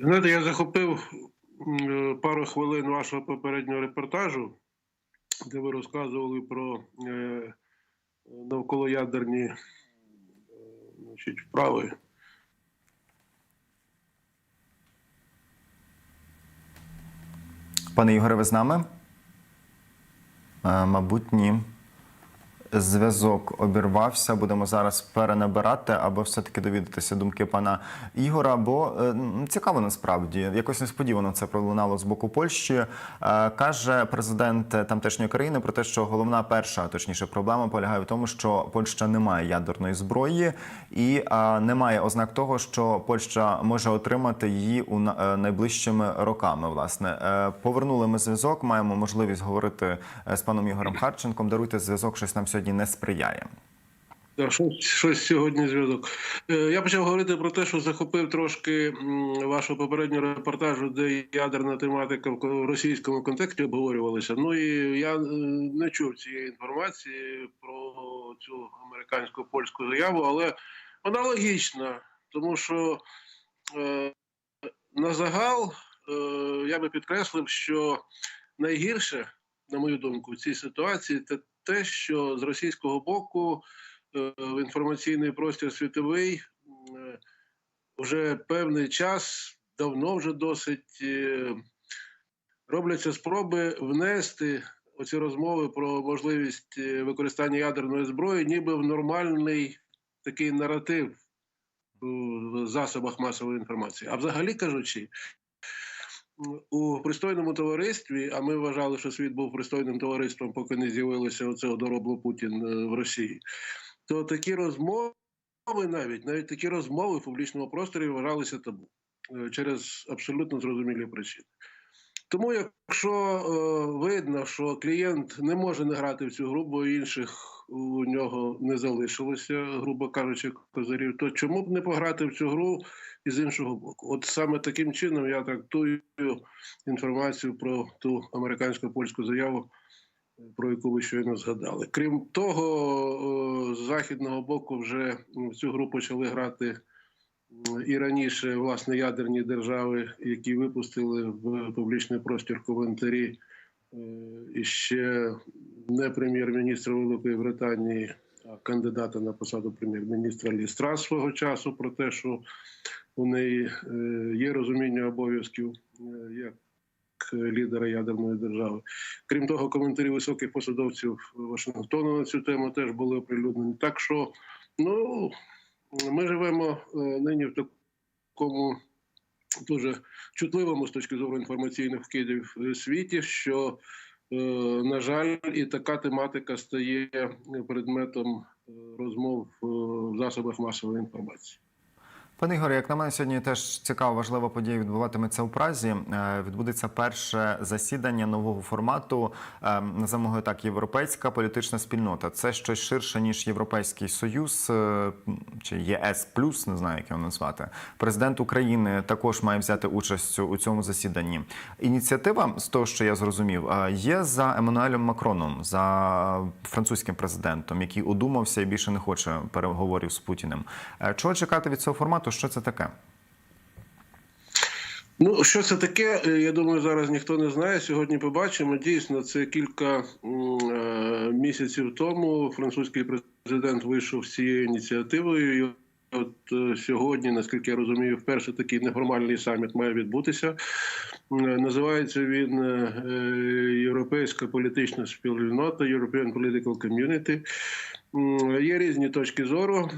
Знаєте, я захопив е, пару хвилин вашого попереднього репортажу, де ви розказували про е, навколоядерні е, значить, вправи. Пане Ігоре, ви з нами? Мабуть, ні. Зв'язок обірвався. Будемо зараз перенабирати, або все-таки довідатися думки пана Ігора. Бо е, цікаво насправді, якось несподівано це пролунало з боку Польщі. Е, каже президент тамтешньої країни про те, що головна перша, точніше, проблема полягає в тому, що Польща не має ядерної зброї і е, немає ознак того, що Польща може отримати її у на- е, найближчими роками. Власне, Е, повернули ми зв'язок. Маємо можливість говорити е, з паном Ігорем Харченком. Даруйте зв'язок, щось нам сьогодні не сприяє. Щось, щось сьогодні зв'язок. Е, Я почав говорити про те, що захопив трошки вашого попереднього репортажу, де ядерна тематика в російському контексті обговорювалася. Ну і я е, не чув цієї інформації про цю американську польську заяву, але вона логічна, тому що е, на загал е, я би підкреслив, що найгірше, на мою думку, в цій ситуації це те, що з російського боку е, в інформаційний простір світовий е, вже певний час, давно вже досить е, робляться спроби внести оці розмови про можливість використання ядерної зброї, ніби в нормальний такий наратив в засобах масової інформації. А взагалі кажучи, у пристойному товаристві, а ми вважали, що світ був пристойним товариством, поки не з'явилося оце одоробло Путін е, в Росії, то такі розмови, навіть навіть такі розмови в публічному просторі вважалися табу е, через абсолютно зрозумілі причини. Тому, якщо е, видно, що клієнт не може не грати в цю гру, бо інших у нього не залишилося, грубо кажучи, козирів, то чому б не пограти в цю гру і з іншого боку? От саме таким чином я трактую інформацію про ту американсько польську заяву, про яку ви щойно згадали. Крім того, з західного боку вже в цю гру почали грати і раніше власне ядерні держави, які випустили в публічний простір коментарі. е, І ще не прем'єр-міністра Великої Британії, а кандидата на посаду прем'єр-міністра Лістра свого часу про те, що у неї е, є розуміння обов'язків е, як лідера ядерної держави. Крім того, коментарі високих посадовців Вашингтону на цю тему теж були оприлюднені. Так що, ну ми живемо е, нині в такому дуже чутливому з точки зору інформаційних вкидів світі, що, на жаль, і така тематика стає предметом розмов в засобах масової інформації. Пане Ігоре, як на мене, сьогодні теж цікава важлива подія відбуватиметься у Празі. Е, Відбудеться перше засідання нового формату. е, Називаємо так, європейська політична спільнота. Це щось ширше ніж Європейський Союз е, чи ЄС плюс, не знаю, як його назвати. Президент України також має взяти участь у цьому засіданні. Ініціатива з того, що я зрозумів, є за Еммануелем Макроном, за французьким президентом, який одумався і більше не хоче переговорів з Путіним. Чого чекати від цього формату? Що це таке? Ну, що це таке? е, Я думаю, зараз ніхто не знає. Сьогодні побачимо. Дійсно, це кілька е, місяців тому французький президент вийшов з цією ініціативою. І от е, сьогодні, наскільки я розумію, вперше такий неформальний саміт має відбутися. Називається він Європейська політична спільнота, European Political Community. Є різні точки зору.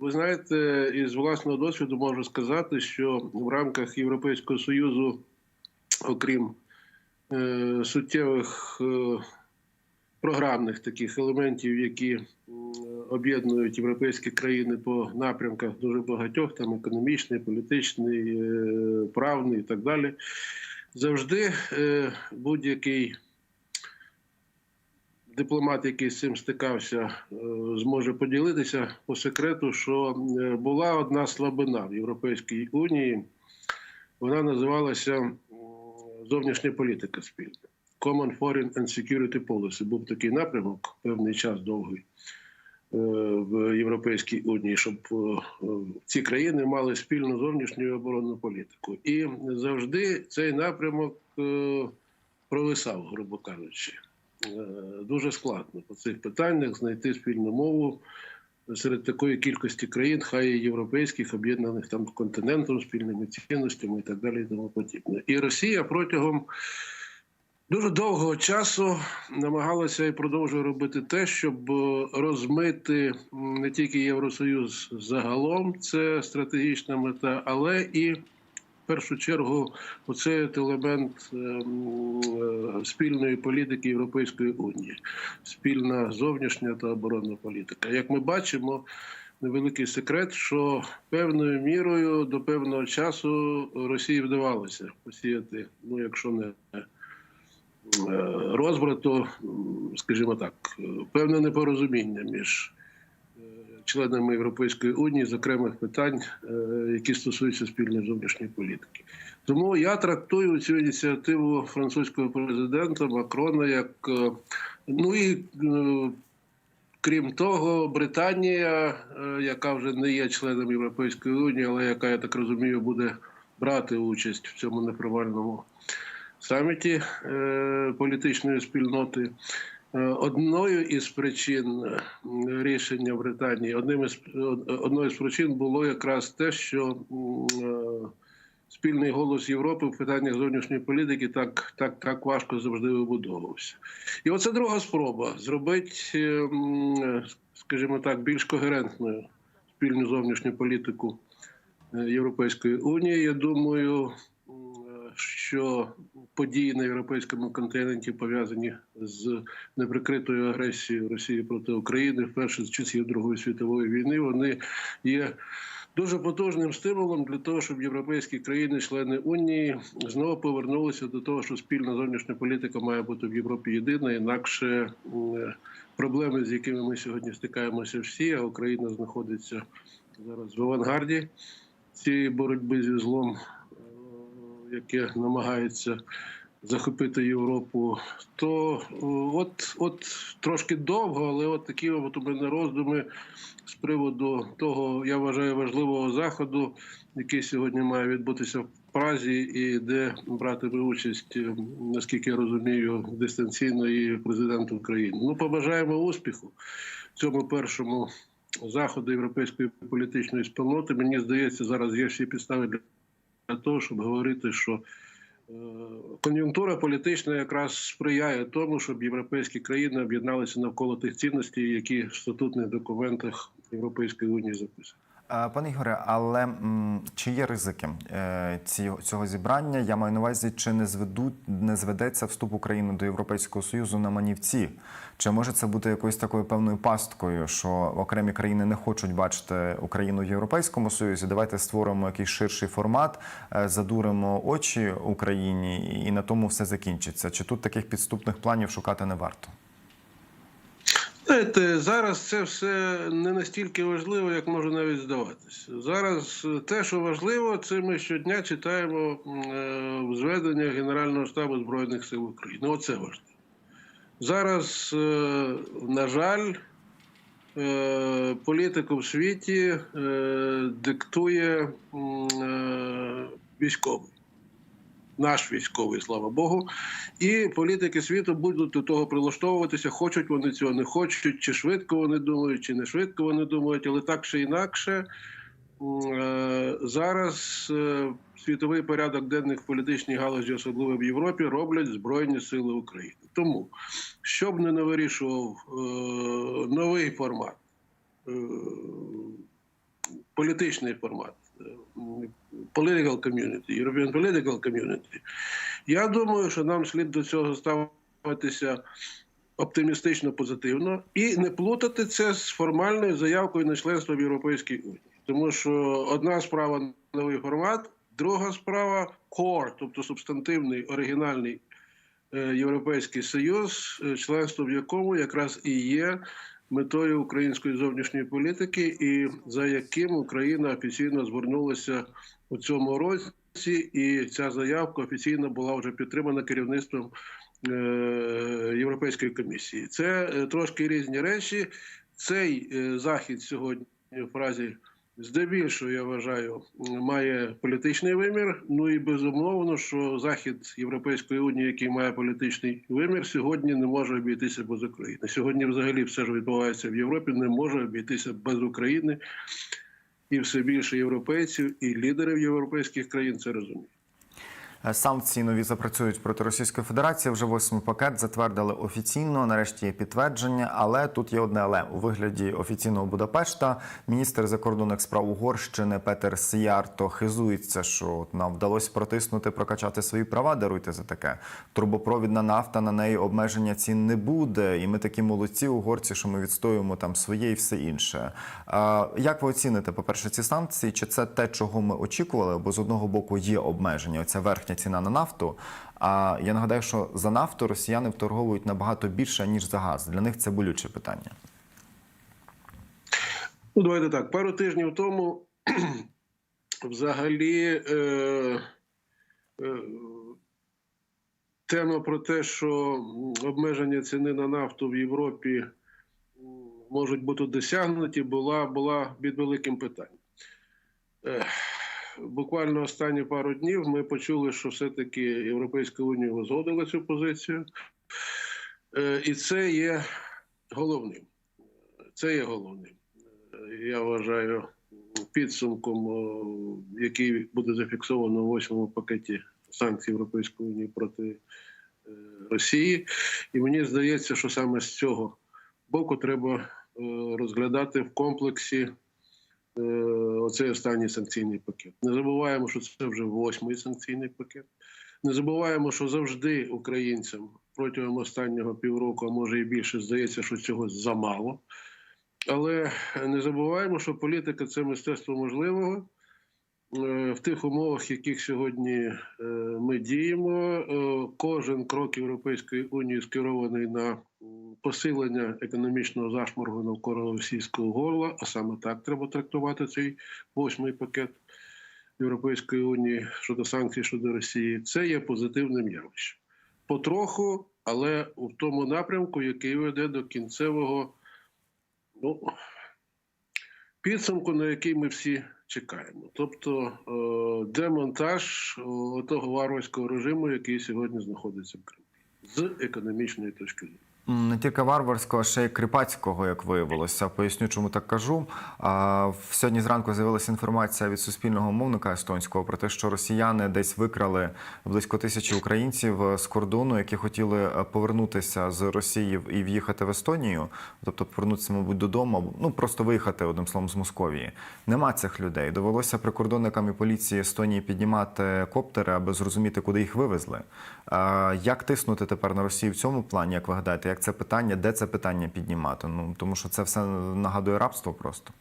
Ви знаєте, із власного досвіду можу сказати, що в рамках Європейського Союзу, окрім е, суттєвих е, програмних таких елементів, які об'єднують європейські країни по напрямках дуже багатьох, там економічний, політичний, е, правний і так далі, завжди е, будь-який дипломат, який з цим стикався, е, зможе поділитися по секрету, що е, була одна слабина в Європейській Унії. Вона називалася зовнішня політика спільна. Common Foreign and Security Policy. Був такий напрямок певний час довгий. в Європейській Унії, щоб е, ці країни мали спільну зовнішню оборонну політику. І завжди цей напрямок е, провисав, грубо кажучи. Е, Дуже складно по цих питаннях знайти спільну мову серед такої кількості країн, хай і європейських, об'єднаних там континентом, спільними цінностями і так далі, і тому подібне. І Росія протягом дуже довгого часу намагалася і продовжує робити те, щоб розмити не тільки Євросоюз загалом, це стратегічна мета, але і першу чергу оцей елемент е, м, е, спільної політики Європейської унії, спільна зовнішня та оборонна політика. Як ми бачимо, невеликий секрет, що певною мірою до певного часу Росії вдавалося посіяти, ну якщо не е, розбрат, то, м, скажімо так, е, певне непорозуміння між членами Європейської унії з окремих питань, е, які стосуються спільної зовнішньої політики. Тому я трактую цю ініціативу французького президента Макрона як е, ну і е, крім того, Британія, яка вже не є членом Європейської унії, але яка, я так розумію, буде брати участь в цьому непривальному саміті політичної спільноти. Е, Одною із причин е, рішення Британії, одним із од- одною з причин було якраз те, що е, спільний голос Європи в питаннях зовнішньої політики так, так, так важко завжди вибудовувався. І оце друга спроба зробити, скажімо так, більш когерентною спільну зовнішню політику Європейської унії. Я думаю, що події на європейському континенті пов'язані з неприкритою агресією Росії проти України вперше з часів Другої світової війни. Вони є дуже потужним стимулом для того, щоб європейські країни-члени Унії знову повернулися до того, що спільна зовнішня політика має бути в Європі єдина, інакше проблеми, з якими ми сьогодні стикаємося всі, а Україна знаходиться зараз в авангарді цієї боротьби зі злом, е, яке намагається захопити Європу, то е, от, от трошки довго, але от такі от у мене роздуми з приводу того, я вважаю, важливого заходу, який сьогодні має відбутися в Празі, і де братиме участь, е, наскільки я розумію, дистанційно і президент України. Ну, побажаємо успіху цьому першому заходу європейської політичної спільноти. Мені здається, зараз є всі підстави для для того, щоб говорити, що е, кон'юнктура політична якраз сприяє тому, щоб європейські країни об'єдналися навколо тих цінностей, які в статутних документах Європейської унії записані. Пане Ігоре, але чи є ризики е, ці- цього зібрання? Я маю на увазі, чи не зведуть, не зведеться вступ України до Європейського Союзу на манівці? Чи може це бути якоюсь такою певною пасткою, що окремі країни не хочуть бачити Україну в Європейському Союзі? Давайте створимо якийсь ширший формат, е, задуримо очі Україні, і на тому все закінчиться. Чи тут таких підступних планів шукати не варто? Знаєте, зараз це все не настільки важливо, як може навіть здаватися. Зараз те, що важливо, це ми щодня читаємо е, в Генерального штабу Збройних сил України. Оце важливо. Зараз, е, на жаль, е, політику в світі диктує військовий. Наш військовий, слава Богу, і політики світу будуть до того прилаштовуватися, хочуть вони цього, не хочуть, чи швидко вони думають, чи не швидко вони думають, але так чи інакше. е, Зараз е, світовий порядок денних в політичній галузі, особливо в Європі, роблять Збройні Сили України. Тому, щоб не вирішував е, новий формат, політичний формат, political community, European political community, я думаю, що нам слід до цього ставитися оптимістично позитивно і не плутати це з формальною заявкою на членство в Європейській Унії. Тому що одна справа новий формат, друга справа core, тобто субстантивний оригінальний е, Європейський Союз, е, членство в якому якраз і є метою української зовнішньої політики, і за яким Україна офіційно звернулася у цьому році, і ця заявка офіційно була вже підтримана керівництвом е, Європейської комісії. Це е, трошки різні речі. цей е, захід сьогодні в Празі здебільшого, я вважаю, має політичний вимір. Ну і безумовно, що захід Європейської унії, який має політичний вимір, сьогодні не може обійтися без України. Сьогодні, взагалі, все, що відбувається в Європі, не може обійтися без України. І все більше європейців і лідерів європейських країн це розуміють. Е, Санкції нові запрацюють проти Російської Федерації. Вже восьмий пакет затвердили офіційно. Нарешті є підтвердження. Але тут є одне але у вигляді офіційного Будапешта. Міністр закордонних справ Угорщини Петер Сіярто хизується, що нам вдалося протиснути, прокачати свої права. Даруйте за таке. Трубопровідна нафта на неї обмеження цін не буде. І ми такі молодці, угорці, що ми відстоюємо там своє і все інше. А, як ви оціните, по-перше, ці санкції? Чи це те, чого ми очікували? Бо з одного боку є обмеження, оця верхня ціна на нафту. А я нагадаю, що за нафту росіяни вторговують набагато більше ніж за газ. Для них це болюче питання. Ну, давайте так. Пару тижнів тому взагалі е, е, тема про те, що обмеження ціни на нафту в Європі можуть бути досягнуті, була, була під великим питанням. Е, буквально останні пару днів ми почули, що все-таки Європейська Унія узгодила цю позицію. Е, і це є головним. Це є головним я вважаю, підсумком, який буде зафіксовано у восьмому пакеті санкцій Європейської унії проти е, Росії. І мені здається, що саме з цього боку треба е, розглядати в комплексі е, оцей останній санкційний пакет. Не забуваємо, що це вже восьмий санкційний пакет. Не забуваємо, що завжди українцям протягом останнього півроку, а може і більше, здається, що цього замало. Але не забуваємо, що політика це мистецтво можливого. Е, В тих умовах, в яких сьогодні е, ми діємо, е, кожен крок Європейської унії скерований на посилення економічного зашморгу навколо російського горла, а саме так треба трактувати цей восьмий пакет Європейської унії щодо санкцій щодо Росії. Це є позитивним явищем. Потроху, але в тому напрямку, який веде до кінцевого ну, підсумку, на який ми всі чекаємо. Тобто е, демонтаж е, того варварського режиму, який сьогодні знаходиться в Криму, з економічної точки зору. Не тільки варварського, а ще й кріпацького, як виявилося. Поясню, чому так кажу. Сьогодні зранку з'явилася інформація від суспільного мовника естонського про те, що росіяни десь викрали близько тисячі українців е, з кордону, які хотіли е, повернутися з Росії і в'їхати в Естонію, тобто повернутися, мабуть, додому, ну просто виїхати одним словом з Московії. Нема цих людей. Довелося прикордонникам і поліції Естонії піднімати коптери, аби зрозуміти, куди їх вивезли. Як тиснути тепер на Росію в цьому плані, як ви гадаєте, як це питання, де це питання піднімати? Ну тому що це все нагадує рабство просто.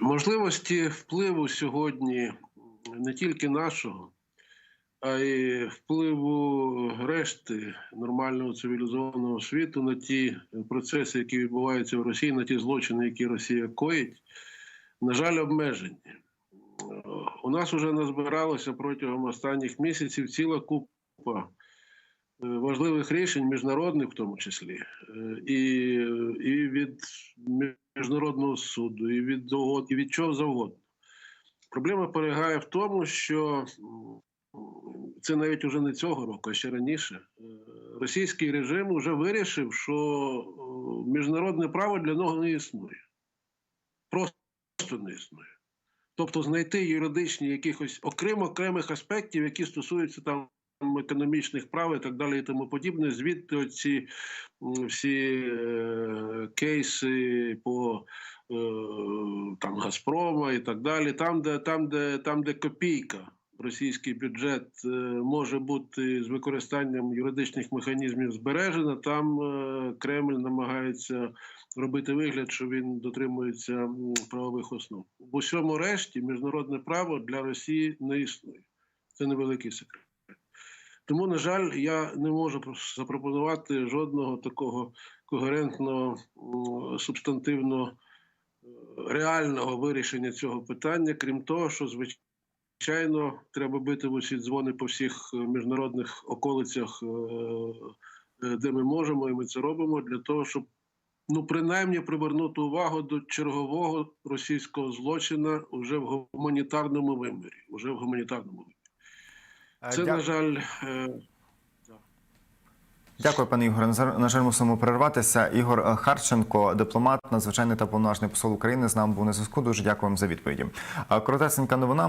Можливості впливу сьогодні не тільки нашого, а й впливу решти нормального цивілізованого світу на ті процеси, які відбуваються в Росії, на ті злочини, які Росія коїть, на жаль, обмежені. У нас вже назбиралося протягом останніх місяців ціла купа важливих рішень, міжнародних в тому числі, е, і, і від міжнародного суду, і від угод, і від чого завгодно. Проблема полягає в тому, що це навіть уже не цього року, а ще раніше. е, Російський режим вже вирішив, що е, міжнародне право для нього не існує. Просто не існує. Тобто знайти юридичні якихось окрім окремих аспектів, які стосуються там економічних прав і так далі, і тому подібне. Звідти оці всі е, кейси по е, там Газпрома і так далі. Там, де там, де там, де копійка. Російський бюджет е, може бути з використанням юридичних механізмів збережена. Там е, Кремль намагається робити вигляд, що він дотримується правових основ. В усьому решті міжнародне право для Росії не існує. Це невеликий секрет. Тому, на жаль, я не можу запропонувати жодного такого когерентного, субстантивно е, реального вирішення цього питання, крім того, що звичайно треба бити в усі дзвони по всіх е, міжнародних околицях е, де ми можемо, і ми це робимо для того, щоб ну принаймні привернути увагу до чергового російського злочина уже в гуманітарному вимірі. Уже в гуманітарному вимірі. Це, дя- на жаль, е, Дякую, пане Ігоре. На жаль- мусимо перерватися. Ігор Харченко, дипломат, надзвичайний та повноважний посол України, з нами був на зв'язку. Дуже дякую вам за відповіді. Коротесенька новина.